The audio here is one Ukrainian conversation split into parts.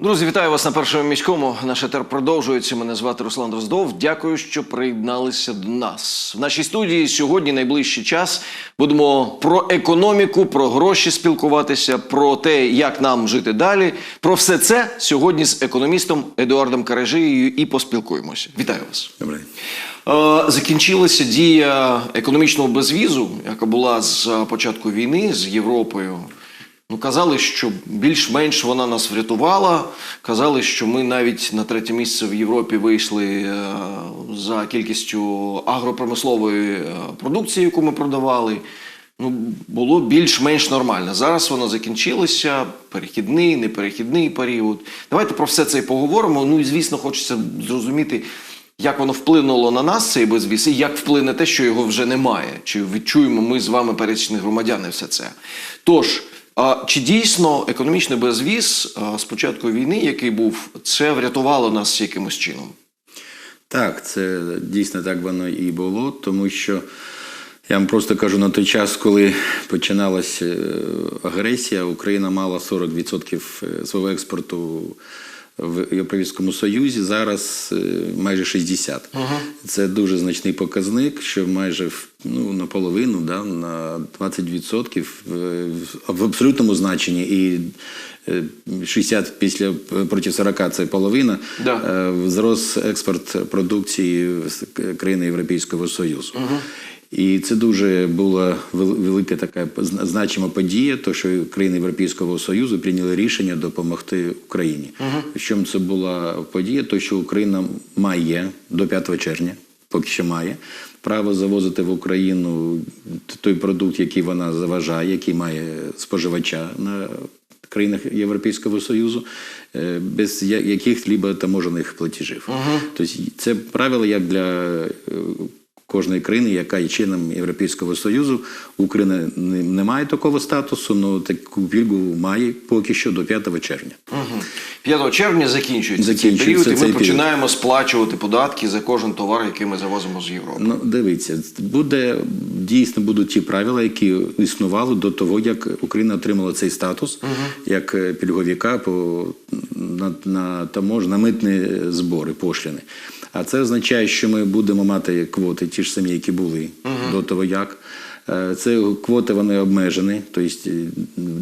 Друзі, вітаю вас на першому міському. Наш етер продовжується. Мене звати Руслан Дроздов. Дякую, що приєдналися до нас. В нашій студії сьогодні найближчий час будемо про економіку, про гроші спілкуватися, про те, як нам жити далі. Про все це сьогодні з економістом Едуардом Каражиєю і поспілкуємося. Вітаю вас. Добре. Е, Закінчилася дія економічного безвізу, яка була з початку війни з Європою. Ну, казали, що більш-менш вона нас врятувала. Казали, що ми навіть на третє місце в Європі вийшли е, за кількістю агропромислової е, продукції, яку ми продавали. Ну, було більш-менш нормально. Зараз воно закінчилося. Перехідний, неперехідний період. Давайте про все це і поговоримо. Ну і звісно, хочеться зрозуміти, як воно вплинуло на нас, цей безвіз, і як вплине те, що його вже немає. Чи відчуємо ми з вами пересічні громадяни все це? Тож, а чи дійсно економічний безвіз з початку війни, який був, це врятувало нас якимось чином? Так, це дійсно так воно і було, тому що я вам просто кажу на той час, коли починалася е, агресія, Україна мала 40% свого експорту в Європейському Союзі, зараз е, майже 60%. Це дуже значний показник, що майже ну, наполовину, да, на 20% в- в абсолютному значенні і е, 60 після проти 40 це половина. Да. Е, Зрос експорт продукції країни Європейського Союзу. І це дуже була велика така зна- значима подія, то що країни Європейського Союзу прийняли рішення допомогти Україні. В чому це була подія? То що Україна має до 5 червня, поки що має, право завозити в Україну той продукт, який вона заважає, який має споживача на країнах Європейського Союзу е, без яких-либо таможених платежів. Тобто це правило як для е, кожної країни, яка є членом Європейського Союзу. Україна не, має такого статусу, але таку пільгу має поки що до 5 червня. Угу. 5 червня закінчується, цей Закінчується період, і ми цей період. починаємо сплачувати податки за кожен товар, який ми завозимо з Європи. Ну, дивіться, буде дійсно будуть ті правила, які існували до того, як Україна отримала цей статус як е, пільговіка по на, на тамож, на митні збори, пошліни. А це означає, що ми будемо мати квоти, ті ж самі, які були до того, як. Е, Це квоти вони обмежені, тобто е,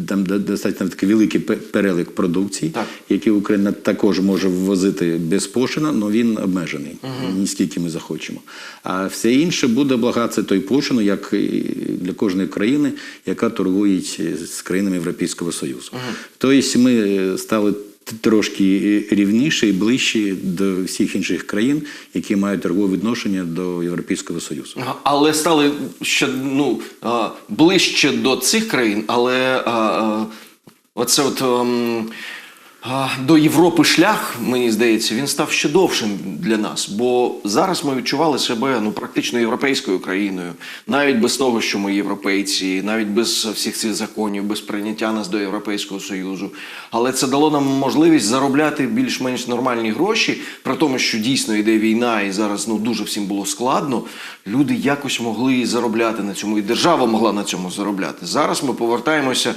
там достатньо такий великий перелік продукції, Так. які Україна також може ввозити без пошлина, але він обмежений, ні скільки ми захочемо. А все інше буде облагатися той пошлину, як для кожної країни, яка торгує з країнами Європейського Союзу. Тобто ми стали трошки рівніші і ближчі до всіх інших країн, які мають торгове відношення до Європейського Союзу. Але стали ще ну, ближче до цих країн, але оце от ем, до Європи шлях, мені здається, він став ще довшим для нас. Бо зараз ми відчували себе ну, практично європейською країною, навіть без того, що ми європейці, навіть без всіх цих законів, без прийняття нас до Європейського Союзу. Але це дало нам можливість заробляти більш-менш нормальні гроші, при тому, що дійсно йде війна, і зараз ну дуже всім було складно. Люди якось могли заробляти на цьому, і держава могла на цьому заробляти. Зараз ми повертаємося.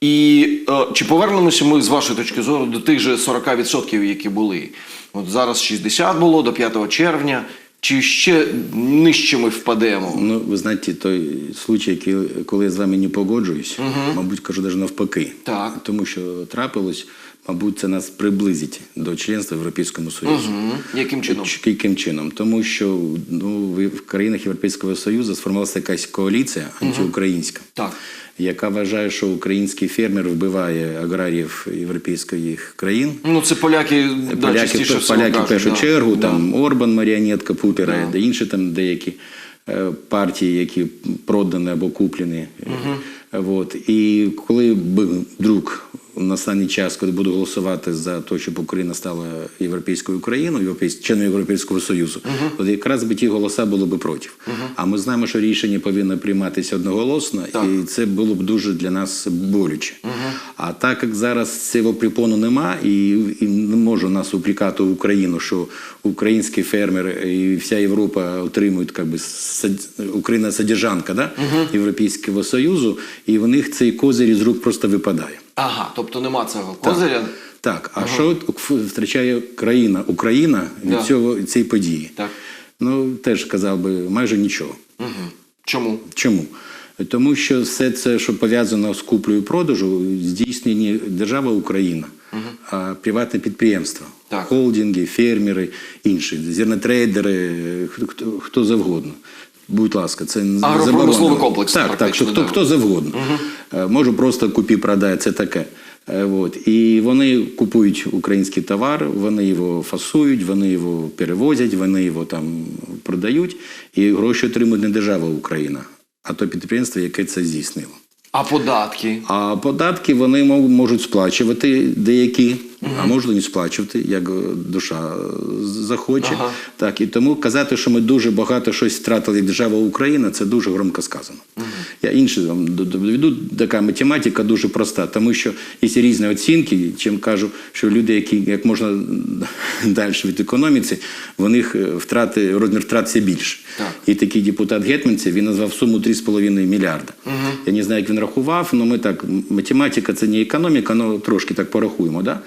І е, чи повернемося ми з вашої точки зору до тих же 40%, які були? От зараз 60 було до 5 червня. Чи ще нижче ми впадемо? Ну, ви знаєте, той случай, який, коли я з вами не погоджуюсь, мабуть, кажу навіть навпаки. Так. Тому що трапилось, мабуть, це нас приблизить до членства в Європейському Союзу. Мгм. Яким чином? Яким чином? Тому що ну, в країнах Європейського Союзу сформувалася якась коаліція антиукраїнська, Так. яка вважає, що український фермер вбиває аграріїв європейських країн. Ну, це поляки, да, Поляки, частіше поляки в першу да. чергу, Да. там Орбан, маріонетка Путера, Да. інші там деякі е, партії, які продані або куплені. От. І коли б вдруг на останній час, коли буду голосувати за те, щоб Україна стала європейською країною, європейсь... членом Європейського Союзу, то якраз би ті голоса були б проти. А ми знаємо, що рішення повинно прийматися одноголосно, Так. і це було б дуже для нас болюче. А так як зараз цього припону нема, і, і не може нас упрекати Україну, що український фермер і вся Європа отримують как би, сад- Україна содержанка да? Європейського Союзу, і в них цей козир із рук просто випадає. Ага, тобто нема цього козиря. Так, а що втрачає країна, Україна від Да. цього цієї події? Так. Ну теж казав би майже нічого. Угу. Чому? Чому? Тому що все це, що пов'язано з куплею продажу, здійснює не держава Україна, а приватне підприємство. Так. Холдинги, фермери, інші, зернотрейдери, хто, хто, завгодно. Будь ласка, це не Агропромисловий комплекс Так, так, що хто, да. хто завгодно. Е, Можу просто купі продай, це таке. Е, От. І вони купують український товар, вони його фасують, вони його перевозять, вони його там продають, і гроші отримують не держава Україна, а то підприємство, яке це здійснило. А податки? А податки вони можуть сплачувати деякі, а можуть не сплачувати, як е, душа е, захоче. Ага. Так, і тому казати, що ми дуже багато щось втратили як держава Україна, це дуже громко сказано. Я інше вам доведу, така математика дуже проста, тому що є різні оцінки, чим кажу, що люди, які як можна далі від економіці, в них е, втрати, розмір втрат все більше. Так. І такий депутат Гетманцев, він назвав суму 3,5 мільярда. Я не знаю, як він рахував, але ми так, математика це не економіка, але трошки так порахуємо. Да?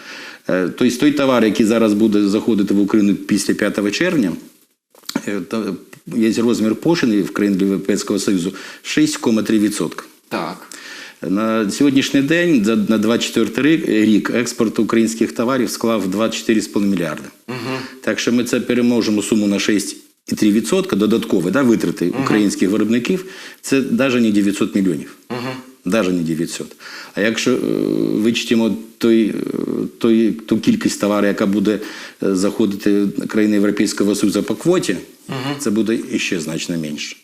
Тобто той товар, який зараз буде заходити в Україну після 5 червня, е, є розмір пошлини в країнах Європейського Союзу 6,3%. Так. На сьогоднішній день, на 24 рік, експорт українських товарів склав 24,5 мільярди. Так що ми це переможемо суму на 6,3% додаткові да, витрати українських виробників. Це навіть не 900 мільйонів. Навіть не 900. А якщо вичтимо той, е, той, ту кількість товару, яка буде е, заходити країни Європейського Союзу по квоті, це буде іще значно менше.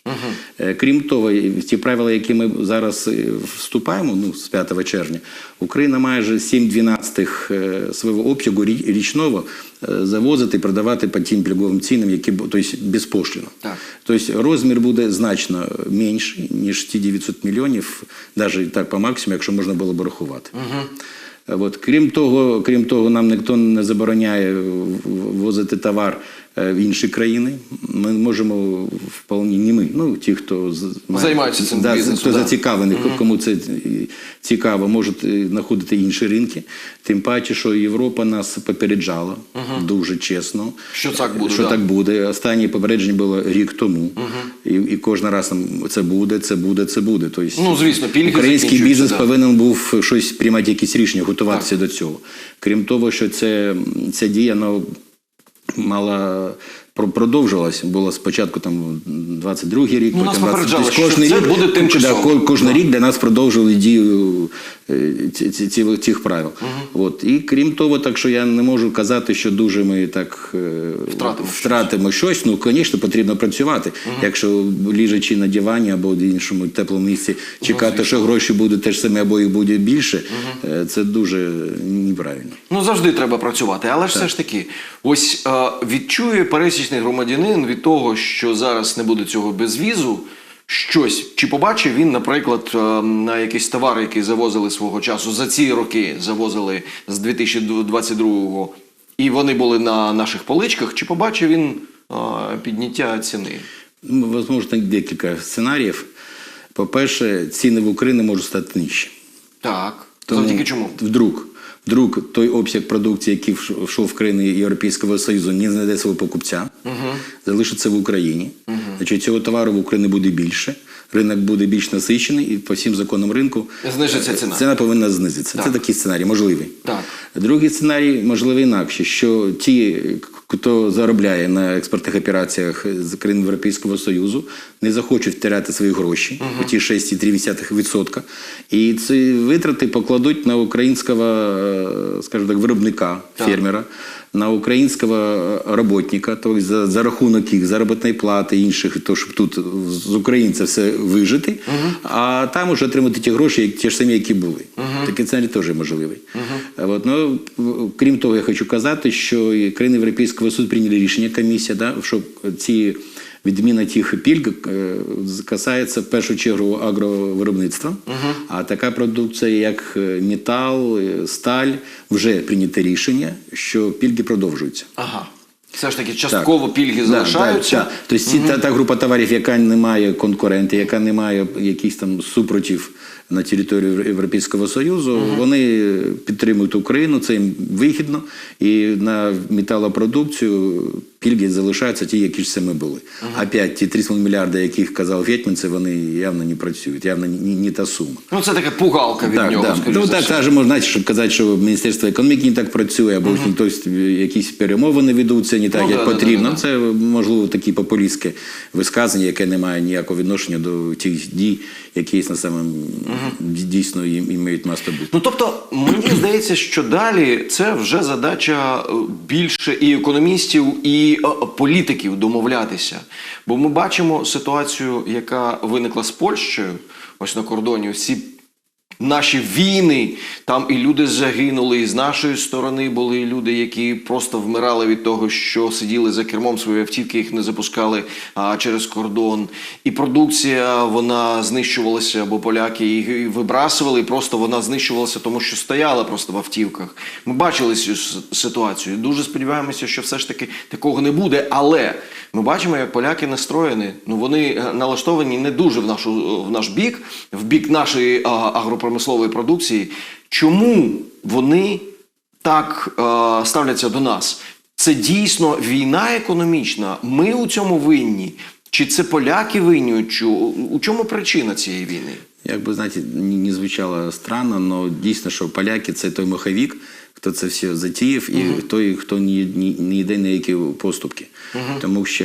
Е, Крім того, ті правила, які ми зараз е, вступаємо, ну, з 5 червня, Україна майже 7-12 е, свого обсягу річного завозити і продавати по тим пільговим цінам, які тобто безпошліно. Так. Тобто розмір буде значно менший, ніж ті 900 мільйонів, навіть так по максимуму, якщо можна було б рахувати. Е, От, крім того, крім того, нам ніхто не забороняє возити товар е, в інші країни. Ми можемо вполне не ми, ну ті, хто з- має- цим да, бізнесом, хто да. зацікавлений, кому це е, цікаво, можуть е, знаходити інші ринки. Тим паче, що Європа нас попереджала дуже чесно. Що так буде, Що да. так буде. Останнє попередження було рік тому. І, і кожен раз там це буде, це буде, це буде. Тобто, Ну, звісно, український бізнес да. повинен був щось приймати якісь рішення, готуватися до цього. Крім того, що це, ця дія ну, мала про- продовжилась. Було спочатку там 22-й рік, Ну, потім попереджали, 20 кожний рік, буде тимчасово. Да, ко- кожний Да. рік для нас продовжували дію е, ці- ці- ці- цих правил. От. І крім того, так що я не можу казати, що дуже ми так е, Втратимо щось. втратимо щось. Ну, звісно, потрібно працювати. Якщо лежачи на дивані або в іншому теплому місці, чекати, що гроші будуть те ж саме, або їх буде більше, е, це дуже неправильно. Ну, завжди треба працювати. Але ж все ж таки, ось відчує пересічний громадянин від того, що зараз не буде цього безвізу, щось. Чи побачив він, наприклад, е, на якісь товари, які завозили свого часу за ці роки, завозили з 2022-го, і вони були на наших поличках, чи побачив він е, підняття ціни? Ну, Возможно, декілька сценаріїв. По-перше, ціни в Україні можуть стати нижчі. Так. Тому Завдяки чому? Вдруг, вдруг той обсяг продукції, який вшов в країни Європейського Союзу, не знайде свого покупця, залишиться в Україні. Значить, цього товару в Україні буде більше, ринок буде більш насичений, і по всім законам ринку Знижиться ціна. ціна повинна знизитися. Так. Це такий сценарій, можливий. Так. Другий сценарій можливий інакше, що ті, хто заробляє на експортних операціях з країн Європейського Союзу, не захочуть втирати свої гроші у ті 6,3%. І ці витрати покладуть на українського, е, скажімо так, виробника, Так. фермера, на українського роботника, тобто за, за рахунок їх заробітної плати інших, то щоб тут з українця все вижити, а там уже отримати ті гроші, ті ж самі, які були. Такий сценарій теж можливий. От, ну, крім того, я хочу казати, що країни Європейського суду прийняли рішення комісія, да, що ці відміна тих пільг е, касається в першу чергу агровиробництва. А така продукція, як е, метал, е, сталь, вже прийняте рішення, що пільги продовжуються. Ага. Все ж таки, частково пільги залишаються. да, да. Тобто ці, та, та група товарів, яка не має конкурентів, яка не має якихось там супротив на територію Європейського Союзу, вони підтримують Україну, це їм вигідно, і на металопродукцію пільги залишаються ті, які ж саме були. Опять ті 3,5 мільярди, яких казав Гетьманцев, вони явно не працюють, явно не, не та сума. Ну, це така пугалка від Так, нього, скоріш Ну, так кажемо, знаєте, щоб казати, що Міністерство економіки не так працює, або хтось якісь перемовини ведуться не так, Ну, як да, да, потрібно. да, да. Це можливо такі популістське висказання, яке не має ніякого відношення до тих дій, які на самом дійсно їм імеють масштаб бути. Ну тобто, мені здається, що далі це вже задача е, більше і економістів, і е, політиків домовлятися. Бо ми бачимо ситуацію, яка виникла з Польщею, ось на кордоні. Всі наші війни, там і люди загинули, і з нашої сторони були люди, які просто вмирали від того, що сиділи за кермом своєї автівки, їх не запускали а, через кордон. І продукція вона знищувалася, бо поляки її вибрасували, і просто вона знищувалася, тому що стояла просто в автівках. Ми бачили цю ситуацію. Дуже сподіваємося, що все ж таки такого не буде. Але ми бачимо, як поляки настроєні. Ну вони е, налаштовані не дуже в нашу в наш бік, в бік нашої а, агропромислової продукції. Чому вони так е, ставляться до нас? Це дійсно війна економічна. Ми у цьому винні. Чи це поляки винні? Чи, у чому причина цієї війни? Як би знаєте, не звучало странно, але дійсно, що поляки це той маховік, хто це все затіяв, і той, хто не, не, не йде на які поступки. Тому що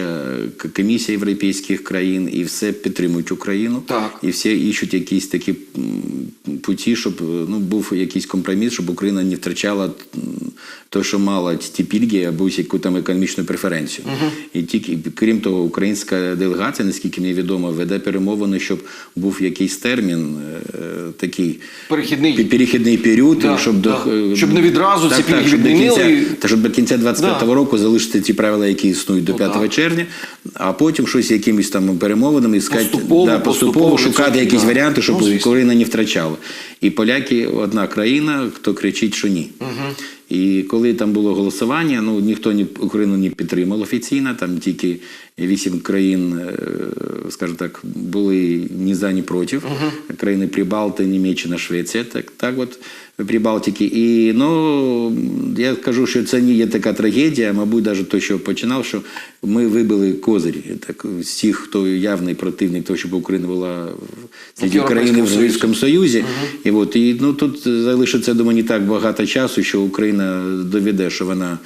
комісія європейських країн і все підтримують Україну, Так. і всі іщуть якісь такі путі, щоб ну, був якийсь компроміс, щоб Україна не втрачала те, що мала ті пільги або яку там економічну преференцію. І тільки крім того, українська делегація, наскільки мені відомо, веде перемовини, щоб був якийсь термін е, такий Перехідний. перехідний період, Да, щоб да. до е, Щоб не відразу ці пільги щоб до відмінили та щоб до кінця 25-го Да. року залишити ті правила, які існують до Ну, 5 червня, а потім щось якимись там перемовинами искати, Поступово, да, поступово, поступово шукати якісь да. варіанти, щоб Ну. Україна не втрачала. І поляки одна країна, хто кричить, що ні. І коли там було голосування, ну ніхто ні Україну не підтримав офіційно, там тільки вісім країн, е, скажімо так, були ні за, ні проти. Країни Прибалти, Німеччина, Швеція, так, так от Прибалтики. І ну я кажу, що це не є така трагедія, мабуть, навіть той, що починав, що ми вибили козирі. Так тих, хто явний противник того, щоб Україна була в серед Європейському країни в Союзі. Європейському Союзі. І от і ну тут залишиться думаю, не так багато часу, що Україна доведе, що вона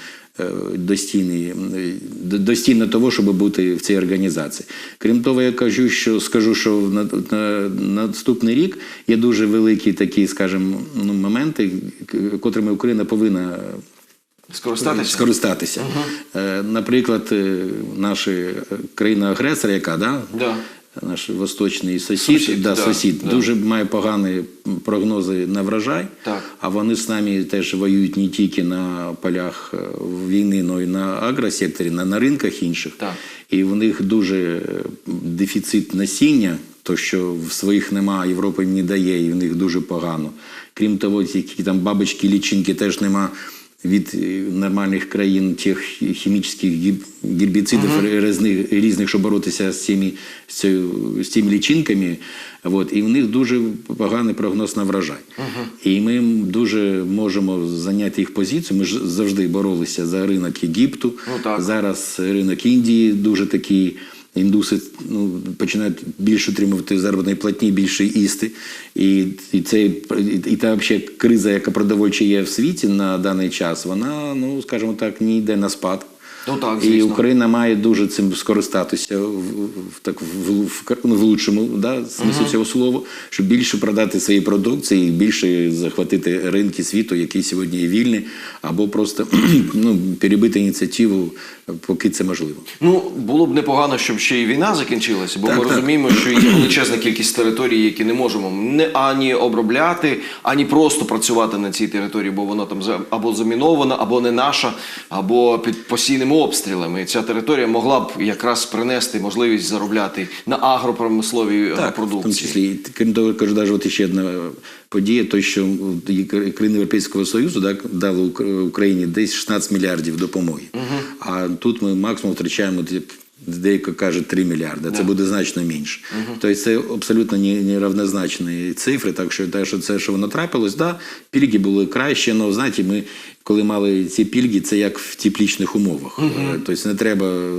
достійний, е, до- достійна того, щоб бути в цій організації. Крім того, я кажу, що скажу, що на, на, на наступний рік є дуже великі такі, скажімо, ну, моменти, котрими Україна повинна Скористатися? скористатися. Е, Наприклад, е, наша е, країна-агресор, яка да? Да. Наш восточний сусід, Сусід, да, да, сусід да. дуже має погані прогнози на врожай, Так. а вони з нами теж воюють не тільки на полях е, війни, але й на агросекторі, на, на ринках інших. Так. І в них дуже е, дефіцит насіння, то що в своїх нема, Європа їм не дає, і в них дуже погано. Крім того, які там бабочки, лічинки теж нема. Від е, нормальних країн тих хімічних гербіцидів різних, різних, щоб боротися з цими, з, цими лічинками. От, і в них дуже поганий прогноз на врожай. І ми дуже можемо зайняти їх позицію. Ми ж завжди боролися за ринок Єгипту. Ну, так. Зараз ринок Індії дуже такий. Індуси ну, починають більше отримувати заробітної платні, більше їсти. І, і, це, і, та взагалі криза, яка продовольча є в світі на даний час, вона, ну скажімо так, не йде на спад. Ну так, І. Україна має дуже цим скористатися в, так, в, в, в, лучшому да, смислі цього слова, щоб більше продати свої продукції, більше захватити ринки світу, які сьогодні є вільні, або просто ну, перебити ініціативу, поки це можливо. Ну, було б непогано, щоб ще і війна закінчилася, бо Так, ми так. розуміємо, що є величезна кількість територій, які не можемо не ані обробляти, ані просто працювати на цій території, бо вона там або замінована, або не наша, або під постійними обстрілами. Ця територія могла б якраз принести можливість заробляти на агропромисловій е, В тому продукції. числі, І, крім того, кажу, навіть от ще одна подія, то що країни Європейського Союзу так, дали Ук- Україні десь 16 мільярдів допомоги. А тут ми максимум втрачаємо Деяко кажуть 3 мільярди, це буде значно менше. Тобто це абсолютно нерівнозначні цифри. Так що те, що це, що воно трапилось, да, пільги були краще, але знаєте, ми коли мали ці пільги, це як в теплічних умовах. Угу. Тобто не треба.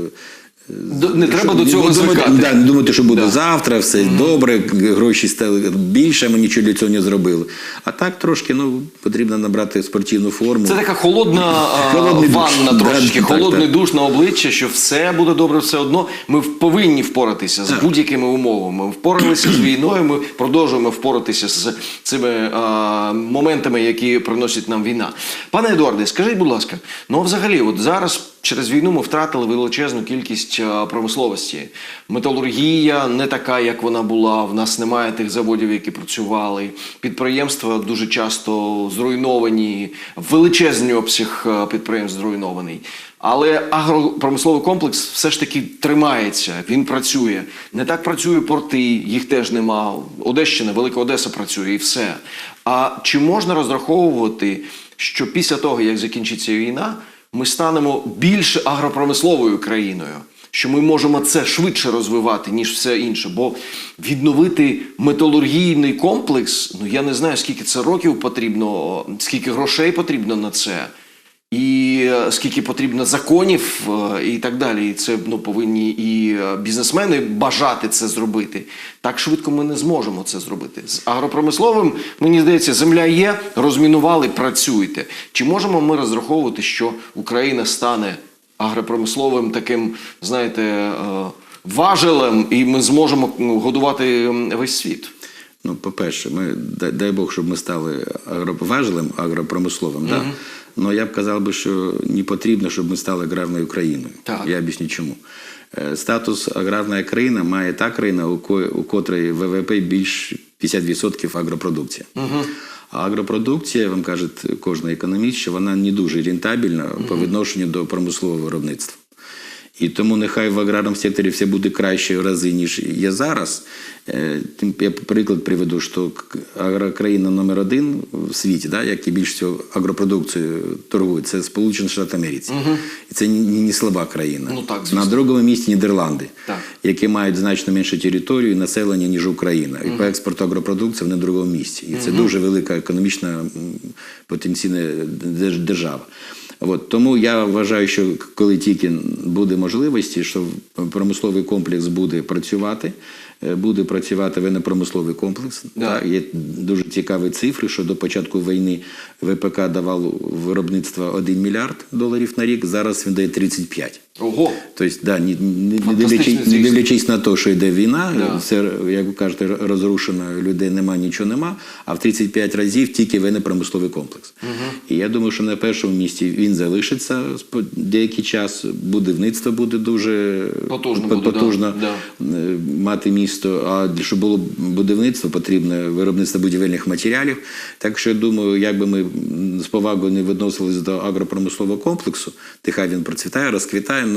До- Не треба до цього думати, звикати. Да, не думати, що буде Да. завтра, все добре, гроші стали більше, ми нічого для цього не зробили. А так трошки ну, потрібно набрати спортивну форму. Це така холодна Холодний ванна трошечки, так, холодний так. душ на обличчя, що все буде добре все одно. Ми повинні впоратися з будь-якими умовами. Ми впоралися з війною, ми продовжуємо впоратися з цими а, моментами, які приносить нам війна. Пане Едуарде, скажіть, будь ласка, ну взагалі, от зараз через війну ми втратили величезну кількість промисловості. Металургія не така, як вона була. В нас немає тих заводів, які працювали. Підприємства дуже часто зруйновані, величезний обсяг е, підприємств зруйнований. Але агропромисловий комплекс все ж таки тримається, він працює. Не так працює порти, їх теж нема. Одещина, Велика Одеса працює і все. А чи можна розраховувати, що після того, як закінчиться війна, ми станемо більш агропромисловою країною? Що ми можемо це швидше розвивати, ніж все інше. Бо відновити металургійний комплекс, ну я не знаю, скільки це років потрібно, скільки грошей потрібно на це, і е, скільки потрібно законів е, і так далі. І це ну, повинні і е, бізнесмени бажати це зробити. Так швидко ми не зможемо це зробити. З агропромисловим, мені здається, земля є, розмінували, працюйте. Чи можемо ми розраховувати, що Україна стане агропромисловим таким, знаєте, важелем, і ми зможемо ну, годувати весь світ? Ну, по-перше, ми, дай, Бог, щоб ми стали агроважелем, агропромисловим. Да? Но я б казав би, що не потрібно, щоб ми стали аграрною країною. Так. Я об'ясню чому. Е, Статус аграрна країна має та країна, у, ко, котрої ВВП більш 50% агропродукція. А агропродукція, вам каже кожен економіст, що вона не дуже рентабельна по відношенню до промислового виробництва. І тому нехай в аграрному секторі все буде краще в рази, ніж є зараз. Е, Я приклад приведу, що к- агрокраїна номер один в світі, да, які більш всього агропродукцією торгують, це Сполучені Штати Америці. І це не, не слаба країна. Ну, так, звісно. На другому місці Нідерланди, Так. які мають значно меншу територію і населення, ніж Україна. І по експорту агропродукції вони на другому місці. І це дуже велика економічна потенційна держ- держава. От, тому я вважаю, що коли тільки буде можливості, що промисловий комплекс буде працювати, е, буде працювати воєнно-промисловий комплекс. Да. Так, є дуже цікаві цифри, що до початку війни ВПК давав виробництво 1 мільярд доларів на рік, зараз він дає 35. Ого! Тобто, да, не, не, не, дивлячись, не дивлячись на те, що йде війна, Да. все, як ви кажете, розрушено, людей нема, нічого нема, а в 35 разів тільки воєнно-промисловий комплекс. І я думаю, що на першому місці він залишиться деякий час, будівництво буде дуже Потужно буде, потужно да. е, мати місто. А щоб було будівництво, потрібне виробництво будівельних матеріалів. Так що я думаю, як би ми з повагою не відносились до агропромислового комплексу, нехай він процвітає, розквітає.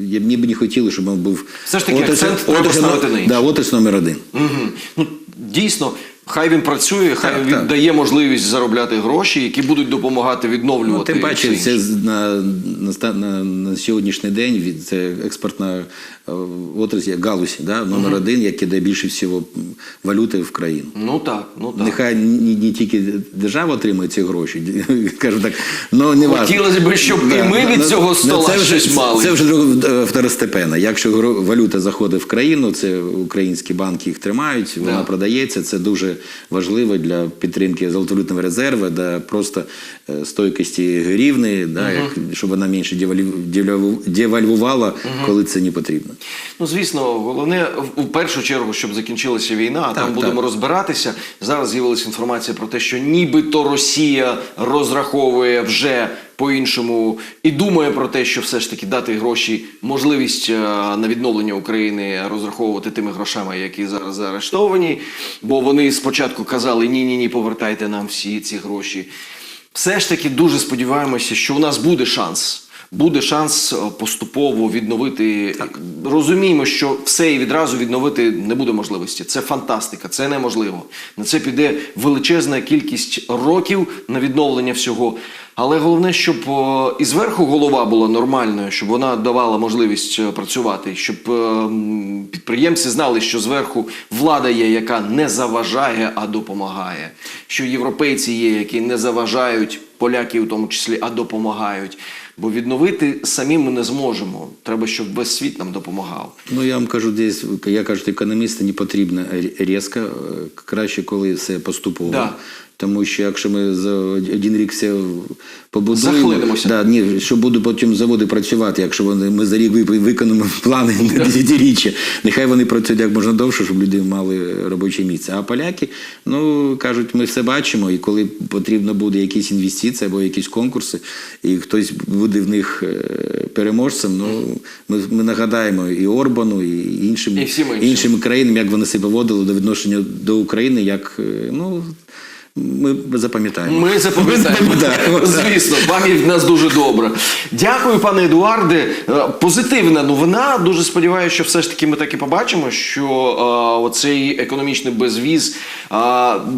Я б мені б не хотілося, щоб він був Все ж таки отис акцент треба отрасль- ставити на інше. Да, отрасль номер один. Угу. Ну, дійсно, хай він працює, хай Так, він так. дає можливість заробляти гроші, які будуть допомагати Ну, відновлювати. тим паче, все це з- на, на, ста- на, на сьогоднішній день від це експортна е, отрасль, галузь, да, номер один, який дає більше всього валюти в країну. Ну так, ну так. Нехай не, не тільки держава отримує ці гроші, кажу так, ну не важливо. Хотілося б, щоб і ми від цього стола це вже, щось мали. Це вже друг- второстепенно. Якщо валюта заходить в країну, це українські банки їх тримають, вона Да. продається. Це дуже важливо для підтримки золотовалютного резерву, для просто е, стойкості гривни, да, як, щоб вона менше девалю- девальвувала, коли це не потрібно. Ну, звісно, головне в- першу чергу, щоб закінчилася війна, а там Так, будемо так. розбиратися. Зараз з'явилася інформація про те, що нібито Росія розраховує вже по-іншому і думає про те, що все ж таки дати гроші, можливість е, на відновлення України розраховувати тими грошами, які зараз заарештовані. Бо вони спочатку казали: ні, ні, ні, повертайте нам всі ці гроші. Все ж таки дуже сподіваємося, що у нас буде шанс буде шанс е, поступово відновити. Розуміємо, що все і відразу відновити не буде можливості. Це фантастика, це неможливо. На це піде величезна кількість років на відновлення всього. Але головне, щоб е, і зверху голова була нормальною, щоб вона давала можливість е, працювати, щоб підприємці знали, що зверху влада є, яка не заважає, а допомагає. Що європейці є, які не заважають, поляки в тому числі, а допомагають. Бо відновити самі ми не зможемо. Треба, щоб весь світ нам допомагав. Ну, я вам кажу, десь, я кажу, економісти не потрібно різко, е, краще, коли все поступово. Да. Тому що якщо ми за один рік все побудуємо, да, ні, що будуть потім заводи працювати, якщо вони, ми за рік ви- виконуємо плани на десятиріччя, нехай вони працюють як можна довше, щоб люди мали робоче місце. А поляки, ну, кажуть, ми все бачимо, і коли потрібно буде якісь інвестиції або якісь конкурси, і хтось буде в них е, переможцем, ну, ми, ми нагадаємо і Орбану, і іншим, І іншим. країнам, як вони себе поводили до відношення до України, як, е, ну, ми запам'ятаємо. Ми запам'ятаємо. да. Звісно, пам'ять в нас дуже добра. Дякую, пане Едуарде. Е, Позитивна новина. Дуже сподіваюся, що все ж таки ми так і побачимо, що е, оцей економічний безвіз е,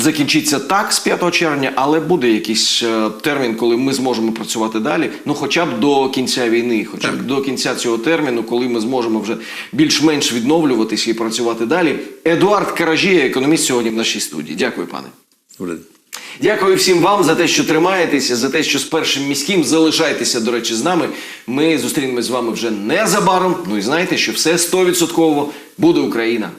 закінчиться так з 5 червня, але буде якийсь е, термін, коли ми зможемо працювати далі. Ну, хоча б до кінця війни, хоча б до кінця цього терміну, коли ми зможемо вже більш-менш відновлюватися і працювати далі. Едуард Каражія, економіст сьогодні в нашій студії. Дякую, пане. Дякую всім вам за те, що тримаєтеся, за те, що з першим міським залишайтеся, до речі, з нами. Ми зустрінемось з вами вже незабаром. Ну і знаєте, що все 100% буде Україна.